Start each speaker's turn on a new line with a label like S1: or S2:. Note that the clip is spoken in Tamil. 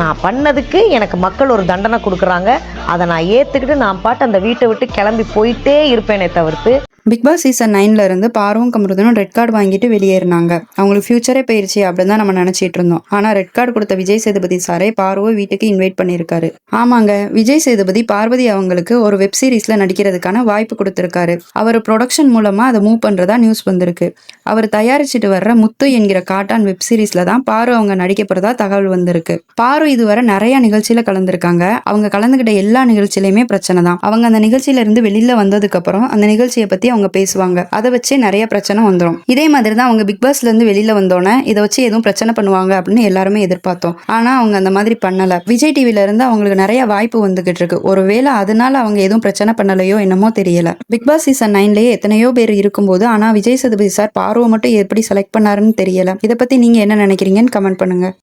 S1: நான் பண்ணதுக்கு எனக்கு மக்கள் ஒரு தண்டனை கொடுக்குறாங்க. அதை நான் ஏற்றுக்கிட்டு நான் பாட்டு அந்த வீட்டை விட்டு கிளம்பி போயிட்டே இருப்பேனே தவிர்த்து.
S2: பிக் பாஸ் சீசன் நைன்ல இருந்து பார்வும் கமருதனும் ரெட் கார்டு வாங்கிட்டு வெளியேறினாங்க. அவங்களுக்கு ஃபியூச்சரே போயிருச்சு அப்படின்னு தான் நம்ம நினைச்சிட்டு இருந்தோம். ஆனா ரெட் கார்டு கொடுத்த விஜய் சேதுபதி சாரே பார்வை வீட்டுக்கு இன்வைட் பண்ணியிருக்காரு. ஆமாங்க விஜய் சேதுபதி பார்வதி அவங்களுக்கு ஒரு வெப் சீரிஸ்ல நடிக்கிறதுக்கான வாய்ப்பு கொடுத்திருக்காரு. அவர் ப்ரொடக்ஷன் மூலமா அதை மூவ் பண்றதா நியூஸ் வந்திருக்கு. அவர் தயாரிச்சுட்டு வர்ற முத்து என்கிற காட்டான் வெப் சீரிஸ்ல தான் பாரு அவங்க நடிக்க போறதா தகவல் வந்திருக்கு. பாரு இதுவரை நிறைய நிகழ்ச்சியில கலந்துருக்காங்க. அவங்க கலந்துகிட்ட எல்லா நிகழ்ச்சியிலயுமே பிரச்சனை தான். அவங்க அந்த நிகழ்ச்சியில இருந்து வெளியில வந்ததுக்கு அப்புறம் அந்த நிகழ்ச்சியை பத்தி அவங்க பேசுவாங்க. அதை வச்சு நிறைய பிரச்சனை வந்துடும் இதே மாதிரி தான் அவங்க பிக் பாஸ்ல இருந்து வெளியில வந்தோடனே இதை வச்சு எதுவும் பிரச்சனை பண்ணுவாங்க அப்படின்னு எல்லாருமே எதிர்பார்த்தோம். ஆனா அவங்க அந்த மாதிரி பண்ணல. விஜய் டிவில இருந்து அவங்களுக்கு நிறைய வாய்ப்பு வந்துகிட்டு இருக்கு. ஒருவேளை அதனால அவங்க எதுவும் பிரச்சனை பண்ணலையோ என்னமோ தெரியல. பிக் பாஸ் சீசன் நைன்லயே எத்தனையோ பேர் இருக்கும்போது ஆனா விஜய் சதுபதி சார் பார்வை மட்டும் எப்படி செலக்ட் பண்ணாருன்னு தெரியல. இதை பத்தி நீங்க என்ன நினைக்கிறீங்கன்னு கமெண்ட் பண்ணுங்க.